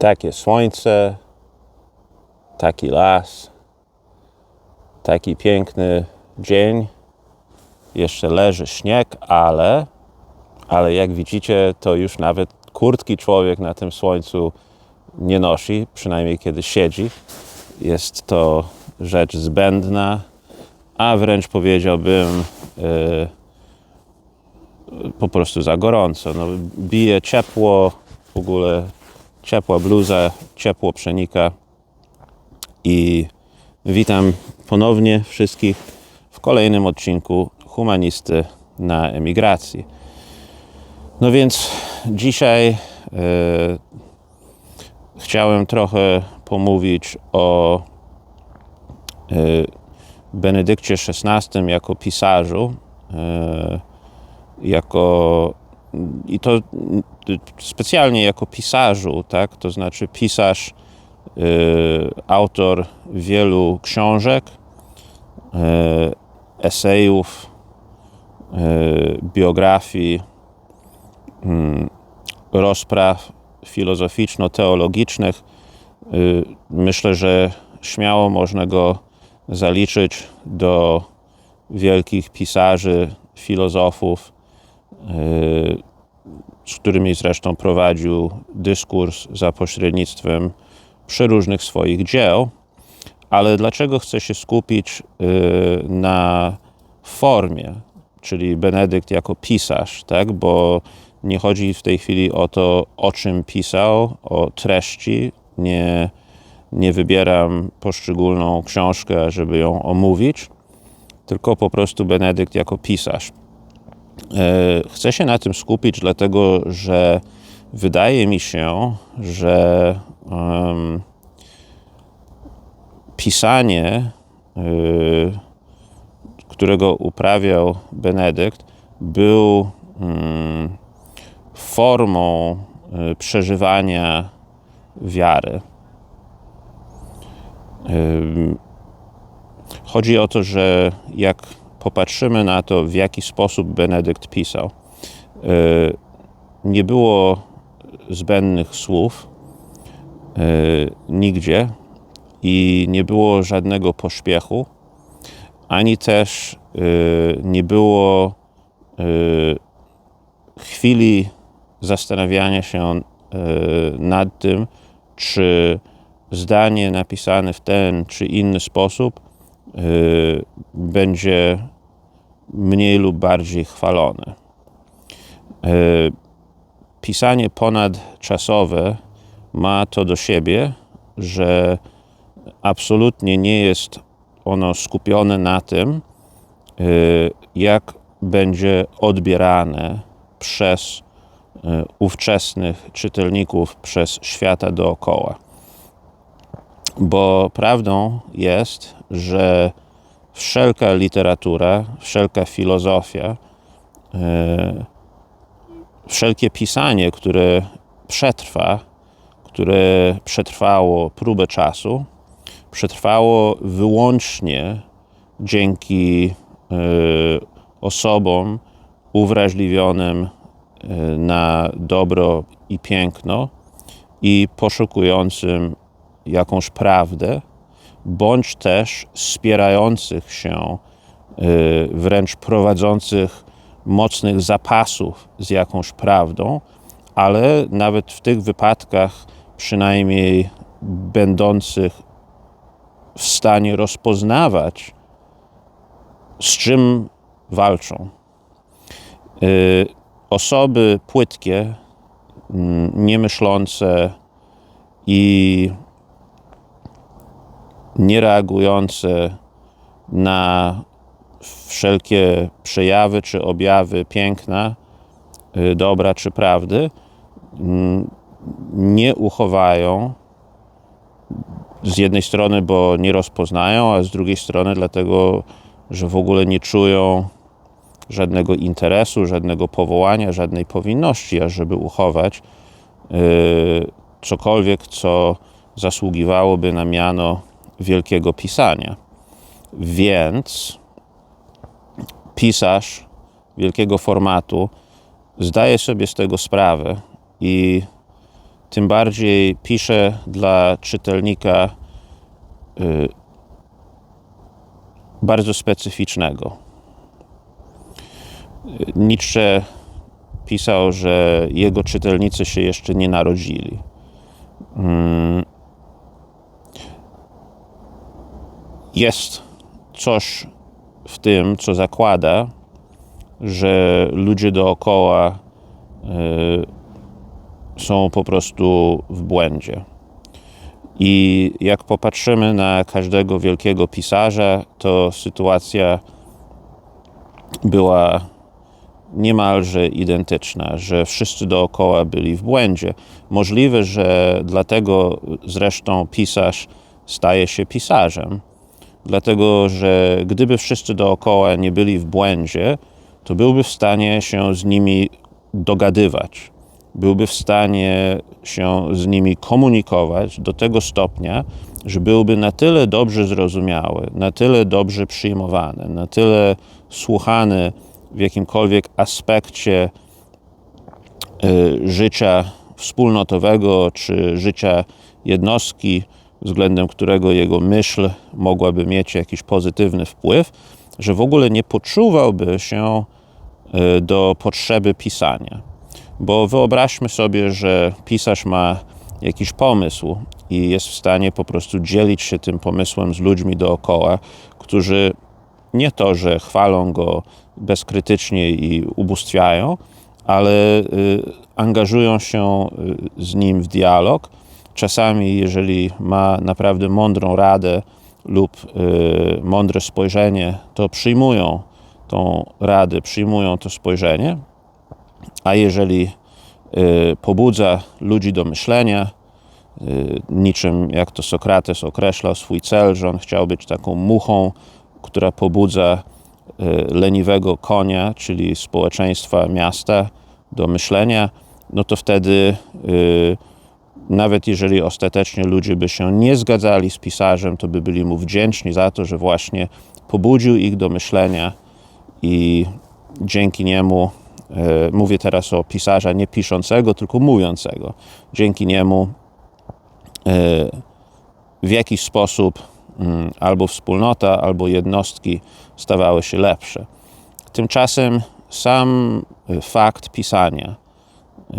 Takie słońce, taki las, taki piękny dzień. Jeszcze leży śnieg, ale, ale jak widzicie, to już nawet kurtki człowiek na tym słońcu nie nosi, przynajmniej kiedy siedzi. Jest to rzecz zbędna, a wręcz powiedziałbym yy, po prostu za gorąco. No, bije ciepło, w ogóle ciepła bluza, ciepło przenika i witam ponownie wszystkich w kolejnym odcinku Humanisty na emigracji. No więc dzisiaj yy, chciałem trochę pomówić o yy, Benedykcie XVI jako pisarzu, yy, jako i to specjalnie jako pisarzu, tak? To znaczy pisarz, autor wielu książek, esejów, biografii, mm, rozpraw filozoficzno-teologicznych. Myślę, że śmiało można go zaliczyć do wielkich pisarzy, filozofów, z którymi zresztą prowadził dyskurs za pośrednictwem przeróżnych swoich dzieł. Ale dlaczego chcę się skupić na formie, czyli Benedykt jako pisarz, tak? Bo nie chodzi w tej chwili o to, o czym pisał, o treści. Nie, nie wybieram poszczególną książkę, żeby ją omówić, tylko po prostu Benedykt jako pisarz. Chcę się na tym skupić, dlatego że wydaje mi się, że um, pisanie, y, którego uprawiał Benedykt, był um, formą y, przeżywania wiary. Y, chodzi o to, że jak popatrzymy na to, w jaki sposób Benedykt pisał, nie było zbędnych słów nigdzie i nie było żadnego pośpiechu, ani też nie było chwili zastanawiania się nad tym, czy zdanie napisane w ten czy inny sposób będzie mniej lub bardziej chwalone. Pisanie ponadczasowe ma to do siebie, że absolutnie nie jest ono skupione na tym, jak będzie odbierane przez ówczesnych czytelników, przez świata dookoła. Bo prawdą jest, że wszelka literatura, wszelka filozofia, wszelkie pisanie, które przetrwa, które przetrwało próbę czasu, przetrwało wyłącznie dzięki osobom uwrażliwionym na dobro i piękno i poszukującym jakąś prawdę, bądź też spierających się, wręcz prowadzących mocnych zapasów z jakąś prawdą, ale nawet w tych wypadkach, przynajmniej będących w stanie rozpoznawać, z czym walczą. Osoby płytkie, niemyślące i niereagujące na wszelkie przejawy czy objawy piękna, dobra czy prawdy, nie uchowają z jednej strony, bo nie rozpoznają, a z drugiej strony dlatego, że w ogóle nie czują żadnego interesu, żadnego powołania, żadnej powinności, ażeby uchować cokolwiek, co zasługiwałoby na miano wielkiego pisania. Więc pisarz wielkiego formatu zdaje sobie z tego sprawę i tym bardziej pisze dla czytelnika y, bardzo specyficznego. Nietzsche pisał, że jego czytelnicy się jeszcze nie narodzili. Mm. Jest coś w tym, co zakłada, że ludzie dookoła y, są po prostu w błędzie. I jak popatrzymy na każdego wielkiego pisarza, to sytuacja była niemalże identyczna, że wszyscy dookoła byli w błędzie. Możliwe, że dlatego zresztą pisarz staje się pisarzem. Dlatego, że gdyby wszyscy dookoła nie byli w błędzie, to byłby w stanie się z nimi dogadywać. Byłby w stanie się z nimi komunikować do tego stopnia, że byłby na tyle dobrze zrozumiały, na tyle dobrze przyjmowany, na tyle słuchany w jakimkolwiek aspekcie y, życia wspólnotowego czy życia jednostki, względem którego jego myśl mogłaby mieć jakiś pozytywny wpływ, że w ogóle nie poczuwałby się y, do potrzeby pisania. Bo wyobraźmy sobie, że pisarz ma jakiś pomysł i jest w stanie po prostu dzielić się tym pomysłem z ludźmi dookoła, którzy nie to, że chwalą go bezkrytycznie i ubóstwiają, ale y, angażują się y, z nim w dialog. Czasami, jeżeli ma naprawdę mądrą radę lub y, mądre spojrzenie, to przyjmują tą radę, przyjmują to spojrzenie, a jeżeli y, pobudza ludzi do myślenia, y, niczym jak to Sokrates określał swój cel, że on chciał być taką muchą, która pobudza y, leniwego konia, czyli społeczeństwa miasta do myślenia, no to wtedy nawet jeżeli ostatecznie ludzie by się nie zgadzali z pisarzem, to by byli mu wdzięczni za to, że właśnie pobudził ich do myślenia i dzięki niemu E, mówię teraz o pisarza nie piszącego, tylko mówiącego. Dzięki niemu e, w jakiś sposób mm, albo wspólnota, albo jednostki stawały się lepsze. Tymczasem sam fakt pisania e,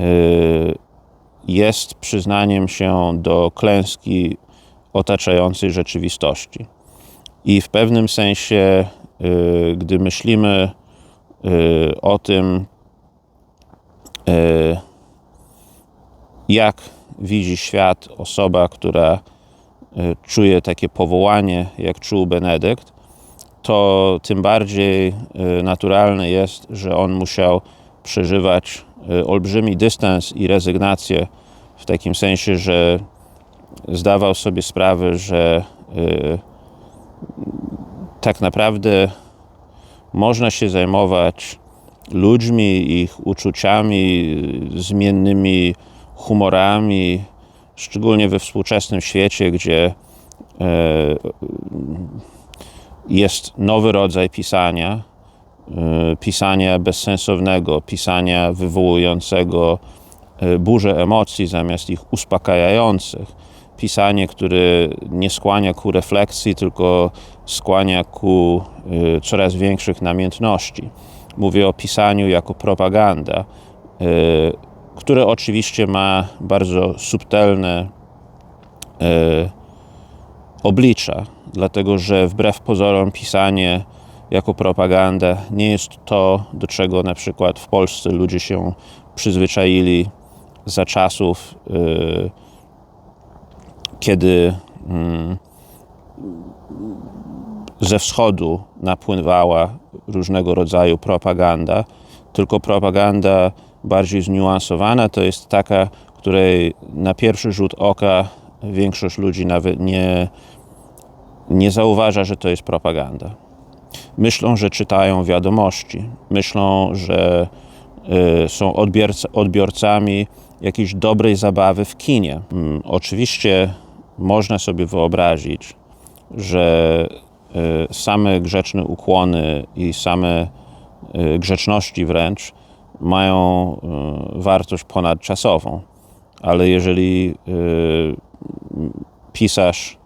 jest przyznaniem się do klęski otaczającej rzeczywistości. I w pewnym sensie, gdy myślimy o tym, E, jak widzi świat osoba, która czuje takie powołanie, jak czuł Benedykt, to tym bardziej naturalne jest, że on musiał przeżywać olbrzymi dystans i rezygnację w takim sensie, że zdawał sobie sprawę, że tak naprawdę można się zajmować ludźmi, ich uczuciami, zmiennymi humorami, szczególnie we współczesnym świecie, gdzie e, jest nowy rodzaj pisania, e, pisania bezsensownego, pisania wywołującego e, burzę emocji zamiast ich uspokajających. Pisanie, które nie skłania ku refleksji, tylko skłania ku coraz większych namiętności. Mówię o pisaniu jako propaganda, y, które oczywiście ma bardzo subtelne y, oblicza, dlatego że wbrew pozorom pisanie jako propaganda nie jest to, do czego na przykład w Polsce ludzie się przyzwyczaili za czasów, y, kiedy mm, ze wschodu napłynęła różnego rodzaju propaganda, tylko propaganda bardziej zniuansowana to jest taka, której na pierwszy rzut oka większość ludzi nawet nie, nie zauważa, że to jest propaganda. Myślą, że czytają wiadomości, myślą, że y, są odbiorcami jakiejś dobrej zabawy w kinie. Hmm, oczywiście można sobie wyobrazić, że Y, same grzeczne ukłony i same y, grzeczności wręcz mają wartość ponadczasową. ale jeżeli pisarz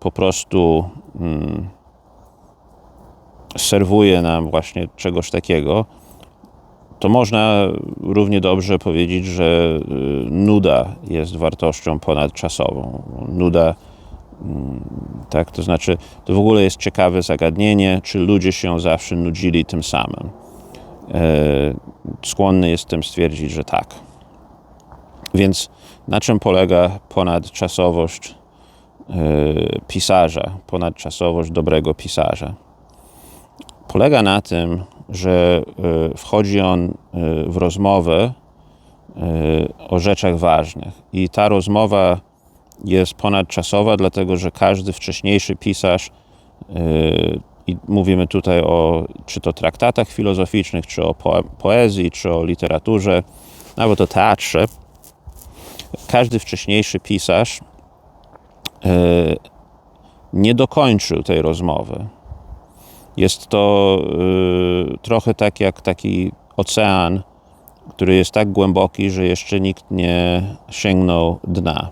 po prostu mm, serwuje nam właśnie czegoś takiego, to można równie dobrze powiedzieć, że y, nuda jest wartością ponadczasową. Nuda, mm, tak, to znaczy, to w ogóle jest ciekawe zagadnienie, czy ludzie się zawsze nudzili tym samym. E, skłonny jestem stwierdzić, że tak. Więc na czym polega ponadczasowość e, pisarza, ponadczasowość dobrego pisarza? Polega na tym, że e, wchodzi on e, w rozmowę o rzeczach ważnych. I ta rozmowa jest ponadczasowa, dlatego że każdy wcześniejszy pisarz, i mówimy tutaj o czy to traktatach filozoficznych, czy o poezji, czy o literaturze, nawet o teatrze, każdy wcześniejszy pisarz nie dokończył tej rozmowy. Jest to e, trochę tak jak taki ocean, który jest tak głęboki, że jeszcze nikt nie sięgnął dna.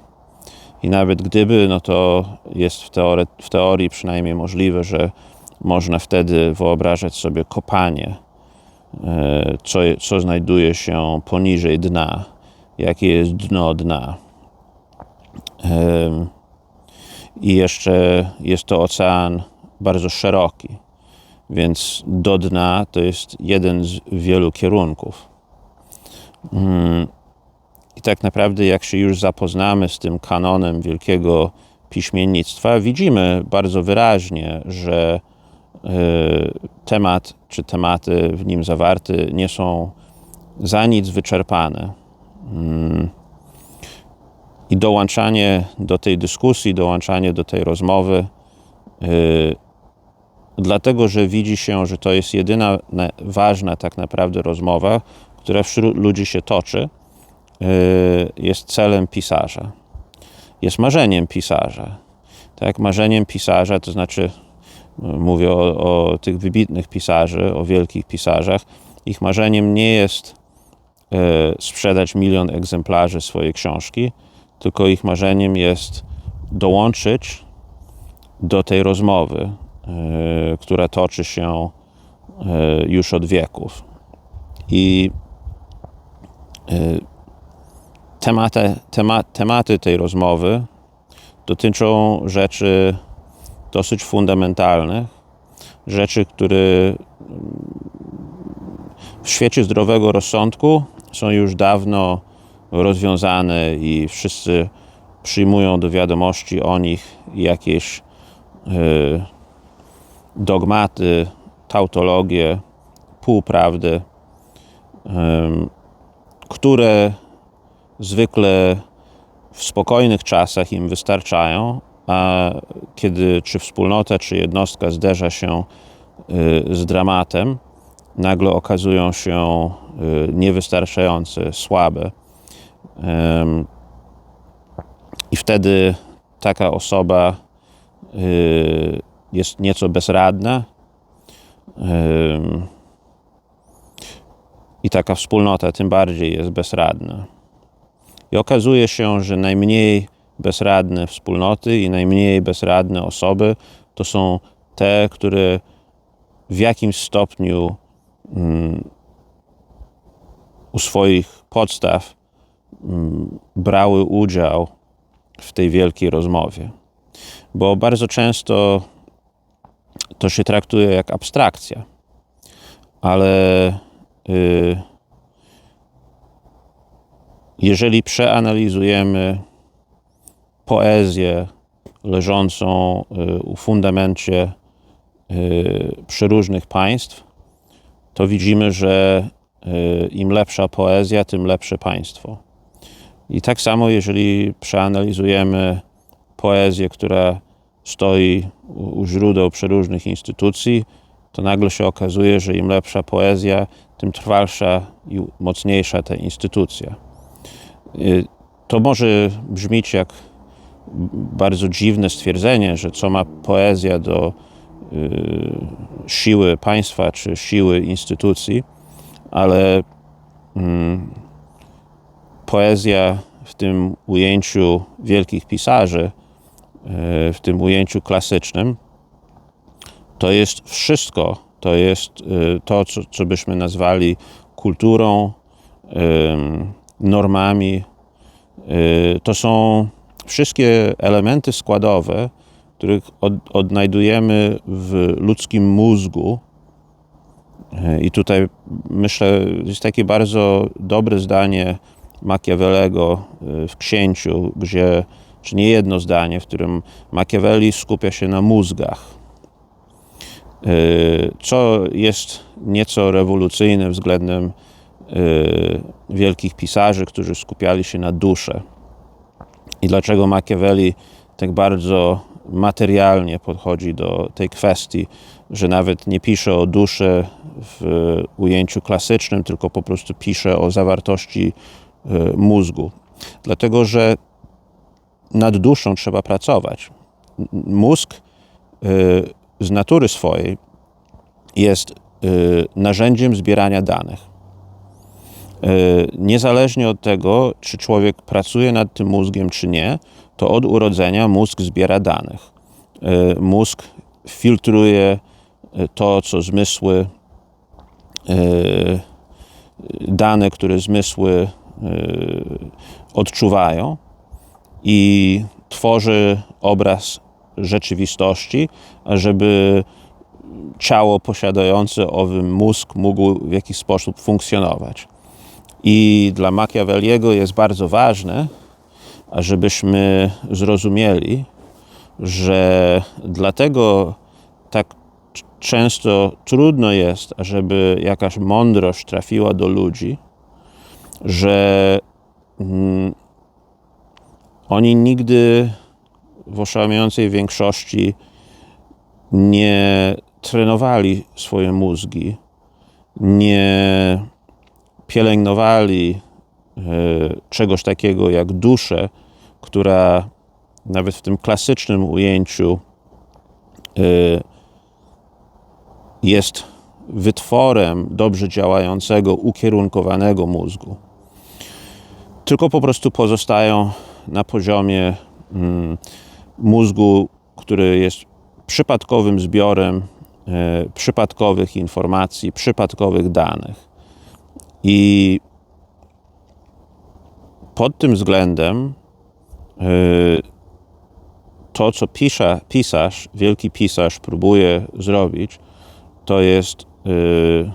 I nawet gdyby, no to jest w, w teorii przynajmniej możliwe, że można wtedy wyobrażać sobie kopanie, e, co, co znajduje się poniżej dna jakie jest dno dna. I jeszcze jest to ocean bardzo szeroki, więc do dna to jest jeden z wielu kierunków. Mm. I tak naprawdę, jak się już zapoznamy z tym kanonem wielkiego piśmiennictwa, widzimy bardzo wyraźnie, że e, temat czy tematy w nim zawarte nie są za nic wyczerpane. I dołączanie do tej dyskusji, dołączanie do tej rozmowy, yy, dlatego że widzi się, że to jest jedyna ważna tak naprawdę rozmowa, która wśród ludzi się toczy, yy, jest celem pisarza. Jest marzeniem pisarza. Tak, marzeniem pisarza, to znaczy, mówię o, o tych wybitnych pisarzy, o wielkich pisarzach, ich marzeniem nie jest E, sprzedać milion egzemplarzy swojej książki, tylko ich marzeniem jest dołączyć do tej rozmowy, e, która toczy się e, już od wieków. I tematy, temat, tematy tej rozmowy dotyczą rzeczy dosyć fundamentalnych, rzeczy, które w świecie zdrowego rozsądku są już dawno rozwiązane i wszyscy przyjmują do wiadomości o nich jakieś e, dogmaty, tautologie, półprawdy, które zwykle w spokojnych czasach im wystarczają, a kiedy czy wspólnota, czy jednostka zderza się e, z dramatem, nagle okazują się y, niewystarczające, słabe. I wtedy taka osoba y, jest nieco bezradna. I taka wspólnota tym bardziej jest bezradna. I okazuje się, że najmniej bezradne wspólnoty i najmniej bezradne osoby to są te, które w jakimś stopniu u swoich podstaw mm, brały udział w tej wielkiej rozmowie. Bo bardzo często to się traktuje jak abstrakcja, ale y, jeżeli przeanalizujemy poezję leżącą y, u fundamencie y, przeróżnych państw, to widzimy, że im lepsza poezja, tym lepsze państwo. I tak samo, jeżeli przeanalizujemy poezję, która stoi u źródeł przeróżnych instytucji, to nagle się okazuje, że im lepsza poezja, tym trwalsza i mocniejsza ta instytucja. Y, to może brzmieć jak bardzo dziwne stwierdzenie, że co ma poezja do Y, siły państwa czy siły instytucji, ale mm, poezja w tym ujęciu wielkich pisarzy, w tym ujęciu klasycznym, to jest wszystko, to jest e, to, co, co byśmy nazwali kulturą, normami. To są wszystkie elementy składowe, których od, odnajdujemy w ludzkim mózgu. I tutaj myślę, jest takie bardzo dobre zdanie Machiavellego y, w Księciu, gdzie, czy nie jedno zdanie, w którym Machiavelli skupia się na mózgach. Y, co jest nieco rewolucyjne względem y, wielkich pisarzy, którzy skupiali się na dusze. I dlaczego Machiavelli tak bardzo materialnie podchodzi do tej kwestii, że nawet nie pisze o duszy w ujęciu klasycznym, tylko po prostu pisze o zawartości e, mózgu. Dlatego, że nad duszą trzeba pracować. Mózg e, z natury swojej jest e, narzędziem zbierania danych. Niezależnie od tego, czy człowiek pracuje nad tym mózgiem, czy nie, to od urodzenia mózg zbiera danych. Mózg filtruje to, co zmysły, dane, które zmysły odczuwają i tworzy obraz rzeczywistości, żeby ciało posiadające owy mózg mógł w jakiś sposób funkcjonować. I dla Machiavelliego jest bardzo ważne, żebyśmy zrozumieli, że dlatego tak często trudno jest, żeby jakaś mądrość trafiła do ludzi, że mm, oni nigdy w oszałamiającej większości nie trenowali swoje mózgi, nie pielęgnowali e, czegoś takiego jak duszę, która nawet w tym klasycznym ujęciu y, jest wytworem dobrze działającego, ukierunkowanego mózgu. Tylko po prostu pozostają na poziomie mm, mózgu, który jest przypadkowym zbiorem y, przypadkowych informacji, przypadkowych danych. I pod tym względem y, to, co pisza, pisarz, wielki pisarz próbuje zrobić, to jest yy,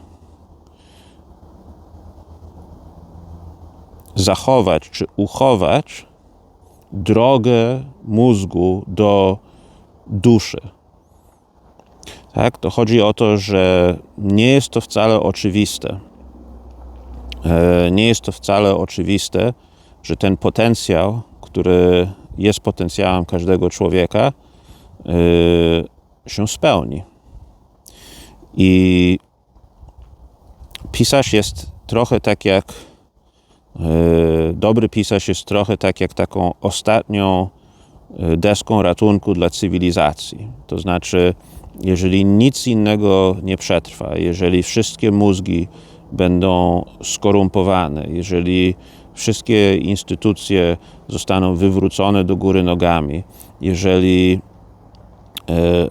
zachować czy uchować drogę mózgu do duszy. Tak? To chodzi o to, że nie jest to wcale oczywiste. E, nie jest to wcale oczywiste, że ten potencjał, który jest potencjałem każdego człowieka, y, się spełni. I pisarz jest trochę tak jak dobry pisarz jest trochę tak jak taką ostatnią y, deską ratunku dla cywilizacji. To znaczy, jeżeli nic innego nie przetrwa, jeżeli wszystkie mózgi będą skorumpowane, jeżeli wszystkie instytucje zostaną wywrócone do góry nogami, jeżeli e,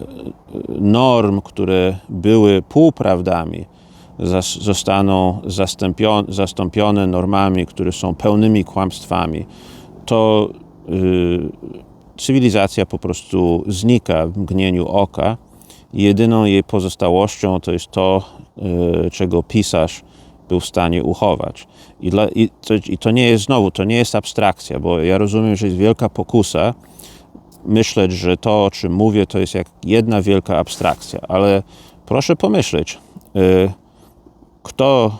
norm, które były półprawdami, zostaną zastąpione normami, które są pełnymi kłamstwami, to y, cywilizacja po prostu znika w mgnieniu oka. Jedyną jej pozostałością to jest to, y, czego pisarz był w stanie uchować. I, dla, i, to, I to nie jest znowu, to nie jest abstrakcja, bo ja rozumiem, że jest wielka pokusa myśleć, że to, o czym mówię, to jest jak jedna wielka abstrakcja, ale proszę pomyśleć, y, kto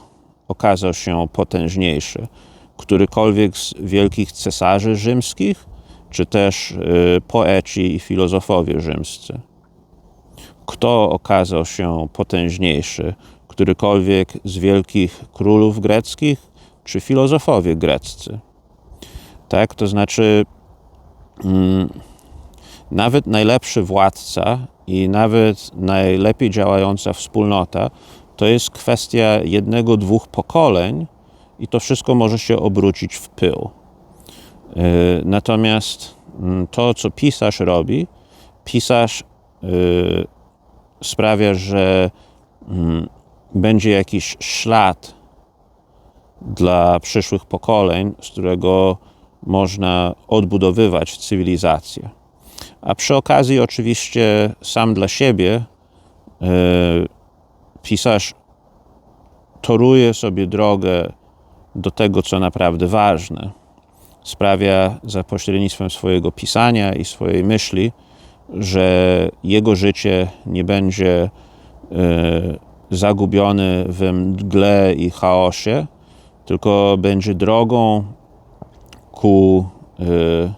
okazał się potężniejszy? Którykolwiek z wielkich cesarzy rzymskich, czy też y, poeci i filozofowie rzymscy? Kto okazał się potężniejszy? którykolwiek z wielkich królów greckich czy filozofowie greccy. Tak, to znaczy, mm, nawet najlepszy władca i nawet najlepiej działająca wspólnota to jest kwestia jednego, dwóch pokoleń, i to wszystko może się obrócić w pył. Natomiast mm, to, co pisarz robi, pisarz sprawia, że mm, będzie jakiś ślad dla przyszłych pokoleń, z którego można odbudowywać cywilizację. A przy okazji, oczywiście, sam dla siebie e, pisarz toruje sobie drogę do tego, co naprawdę ważne. Sprawia za pośrednictwem swojego pisania i swojej myśli, że jego życie nie będzie e, zagubiony w mgle i chaosie, tylko będzie drogą ku y,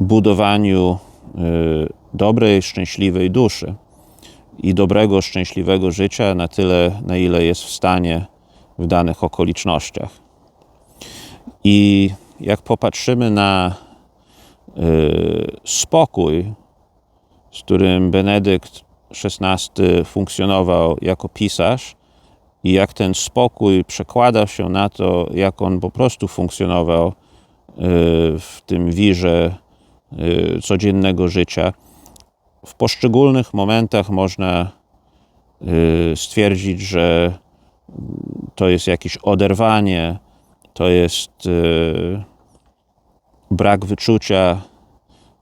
budowaniu y, dobrej, szczęśliwej duszy i dobrego, szczęśliwego życia na tyle, na ile jest w stanie w danych okolicznościach. I jak popatrzymy na y, spokój, z którym Benedykt XVI funkcjonował jako pisarz, i jak ten spokój przekłada się na to, jak on po prostu funkcjonował y, w tym wirze y, codziennego życia. W poszczególnych momentach można y, stwierdzić, że to jest jakieś oderwanie, to jest brak wyczucia,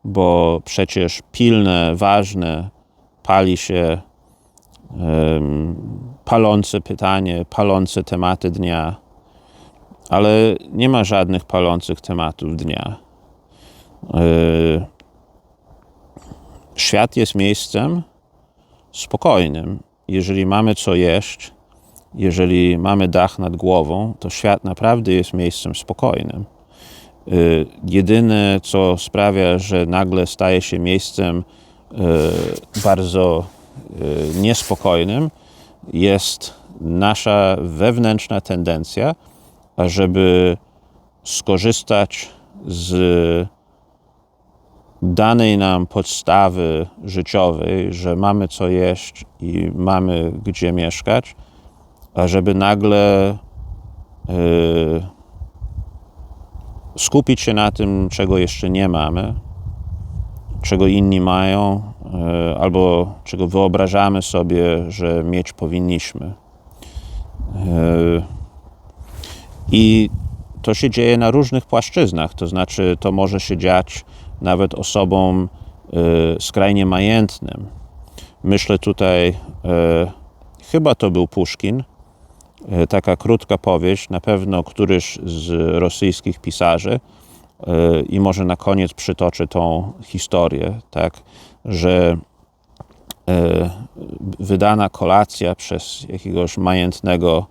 bo przecież pilne, ważne pali się palące pytanie, palące tematy dnia, ale nie ma żadnych palących tematów dnia. Świat jest miejscem spokojnym. Jeżeli mamy co jeść, jeżeli mamy dach nad głową, to świat naprawdę jest miejscem spokojnym. E, jedyne, co sprawia, że nagle staje się miejscem e, bardzo niespokojnym, jest nasza wewnętrzna tendencja, ażeby skorzystać z danej nam podstawy życiowej, że mamy co jeść i mamy gdzie mieszkać, ażeby nagle yy, skupić się na tym, czego jeszcze nie mamy, czego inni mają, e, albo czego wyobrażamy sobie, że mieć powinniśmy. E, I to się dzieje na różnych płaszczyznach, to znaczy to może się dziać nawet osobom e, skrajnie majętnym. Myślę tutaj, chyba to był Puszkin, taka krótka powieść, na pewno któryś z rosyjskich pisarzy, i może na koniec przytoczę tą historię, tak, że wydana kolacja przez jakiegoś majętnego,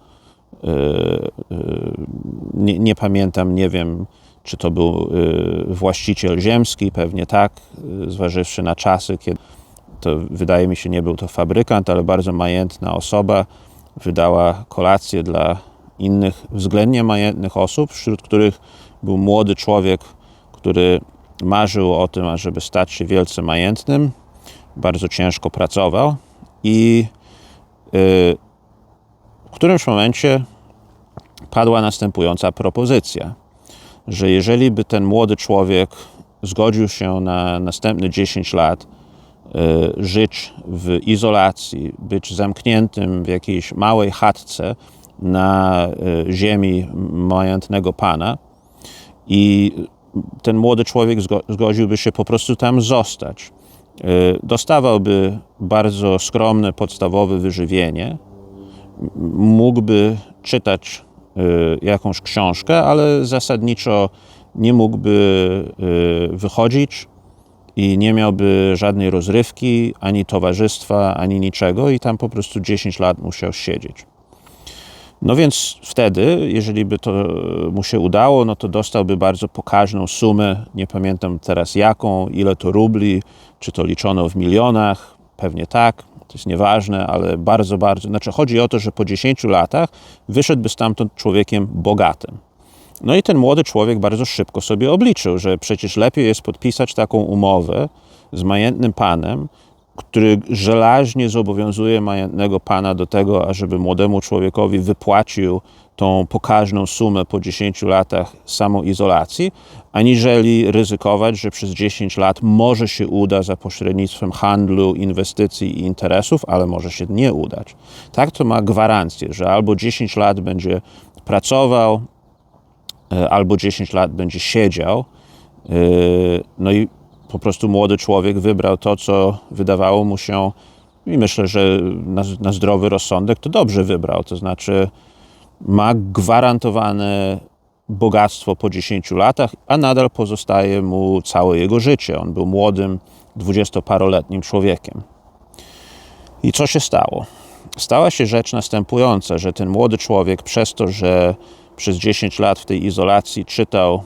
nie, nie, pamiętam, nie wiem, czy to był właściciel ziemski, pewnie tak, zważywszy na czasy, kiedy to wydaje mi się nie był to fabrykant, ale bardzo majętna osoba wydała kolację dla innych względnie majętnych osób, wśród których był młody człowiek, który marzył o tym, ażeby stać się wielce majętnym, bardzo ciężko pracował i y, w którymś momencie padła następująca propozycja, że jeżeli by ten młody człowiek zgodził się na następne 10 lat y, żyć w izolacji, być zamkniętym w jakiejś małej chatce na y, ziemi majętnego pana, i ten młody człowiek zgodziłby się po prostu tam zostać. E, dostawałby bardzo skromne, podstawowe wyżywienie, mógłby czytać jakąś książkę, ale zasadniczo nie mógłby e, wychodzić i nie miałby żadnej rozrywki, ani towarzystwa, ani niczego, i tam po prostu 10 lat musiał siedzieć. No więc wtedy, jeżeli by to mu się udało, no to dostałby bardzo pokaźną sumę, nie pamiętam teraz jaką, ile to rubli, czy to liczono w milionach, pewnie tak, to jest nieważne, ale bardzo, bardzo, znaczy chodzi o to, że po 10 latach wyszedłby stamtąd człowiekiem bogatym. No i ten młody człowiek bardzo szybko sobie obliczył, że przecież lepiej jest podpisać taką umowę z majętnym panem, który żelaźnie zobowiązuje majętnego pana do tego, ażeby młodemu człowiekowi wypłacił tą pokaźną sumę po 10 latach samoizolacji, aniżeli ryzykować, że przez 10 lat może się uda za pośrednictwem handlu, inwestycji i interesów, ale może się nie udać. Tak to ma gwarancję, że albo 10 lat będzie pracował, e, albo 10 lat będzie siedział. E, no i po prostu młody człowiek wybrał to, co wydawało mu się, i myślę, że na, na zdrowy rozsądek to dobrze wybrał. To znaczy, ma gwarantowane bogactwo po 10 latach, a nadal pozostaje mu całe jego życie. On był młodym, dwudziestoparoletnim człowiekiem. I co się stało? Stała się rzecz następująca, że ten młody człowiek, przez to, że przez 10 lat w tej izolacji czytał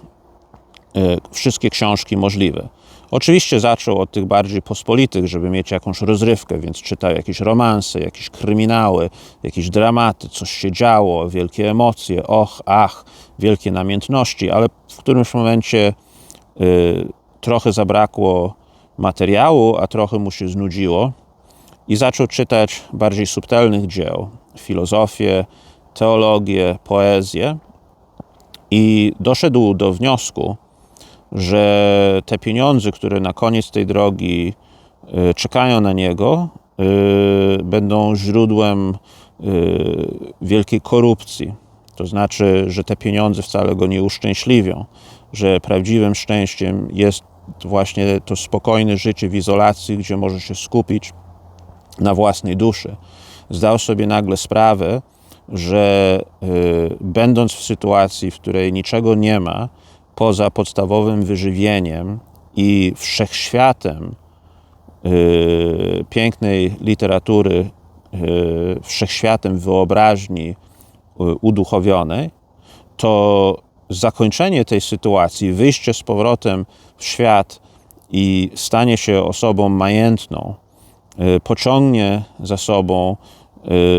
y, wszystkie książki możliwe, Oczywiście zaczął od tych bardziej pospolitych, żeby mieć jakąś rozrywkę, więc czytał jakieś romanse, jakieś kryminały, jakieś dramaty, coś się działo, wielkie emocje, och, ach, wielkie namiętności, ale w którymś momencie y, trochę zabrakło materiału, a trochę mu się znudziło i zaczął czytać bardziej subtelnych dzieł, filozofię, teologię, poezję i doszedł do wniosku, że te pieniądze, które na koniec tej drogi y, czekają na niego, y, będą źródłem y, wielkiej korupcji. To znaczy, że te pieniądze wcale go nie uszczęśliwią, że prawdziwym szczęściem jest właśnie to spokojne życie w izolacji, gdzie może się skupić na własnej duszy. Zdał sobie nagle sprawę, że będąc w sytuacji, w której niczego nie ma, poza podstawowym wyżywieniem i wszechświatem yy, pięknej literatury, yy, wszechświatem wyobraźni yy, uduchowionej, to zakończenie tej sytuacji, wyjście z powrotem w świat i stanie się osobą majętną, yy, pociągnie za sobą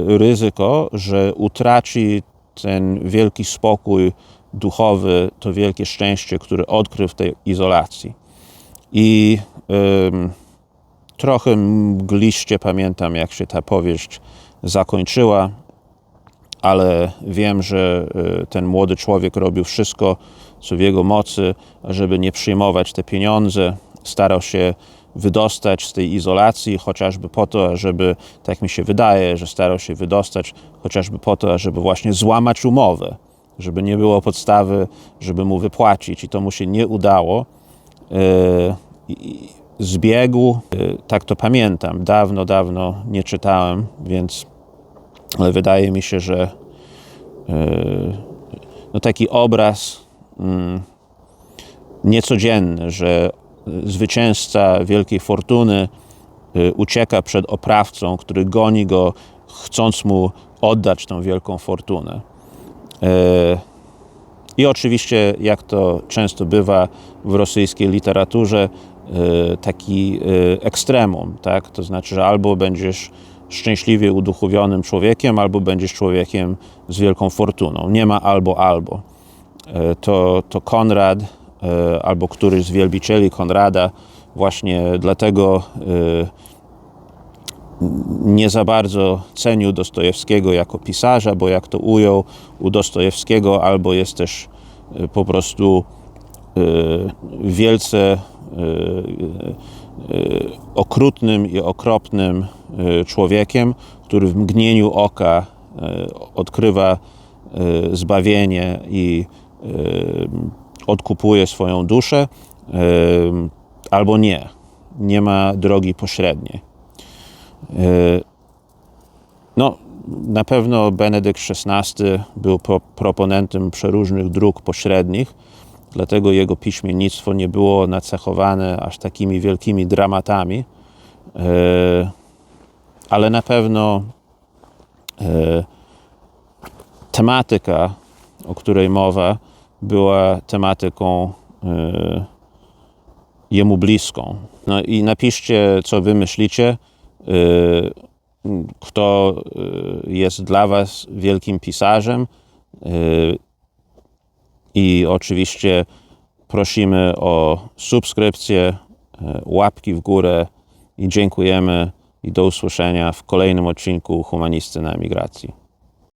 yy, ryzyko, że utraci ten wielki spokój duchowy, to wielkie szczęście, które odkrył w tej izolacji. I ym, trochę mgliście pamiętam, jak się ta powieść zakończyła, ale wiem, że y, ten młody człowiek robił wszystko, co w jego mocy, żeby nie przyjmować te pieniądze. Starał się wydostać z tej izolacji, chociażby po to, żeby, tak mi się wydaje, że starał się wydostać chociażby po to, żeby właśnie złamać umowę żeby nie było podstawy, żeby mu wypłacić i to mu się nie udało. E, zbiegł, e, tak to pamiętam, dawno, dawno nie czytałem, więc ale wydaje mi się, że e, no taki obraz mm, niecodzienny, że zwycięzca wielkiej fortuny ucieka przed oprawcą, który goni go, chcąc mu oddać tą wielką fortunę. E, I oczywiście, jak to często bywa w rosyjskiej literaturze, e, taki e, ekstremum, tak? To znaczy, że albo będziesz szczęśliwie uduchowionym człowiekiem, albo będziesz człowiekiem z wielką fortuną. Nie ma albo, albo. To, to Konrad, albo któryś z wielbicieli Konrada, właśnie dlatego nie za bardzo cenił Dostojewskiego jako pisarza, bo jak to ujął u Dostojewskiego, albo jest też e, po prostu e, wielce e, okrutnym i okropnym człowiekiem, który w mgnieniu oka odkrywa zbawienie i odkupuje swoją duszę, albo nie. Nie ma drogi pośredniej. E, no, na pewno Benedykt XVI był proponentem przeróżnych dróg pośrednich, dlatego jego piśmiennictwo nie było nacechowane aż takimi wielkimi dramatami, e, ale na pewno e, tematyka, o której mowa, była tematyką jemu bliską. No i napiszcie, co wy myślicie kto y, jest dla Was wielkim pisarzem. Y, I oczywiście prosimy o subskrypcję, łapki w górę i dziękujemy i do usłyszenia w kolejnym odcinku Humanisty na emigracji.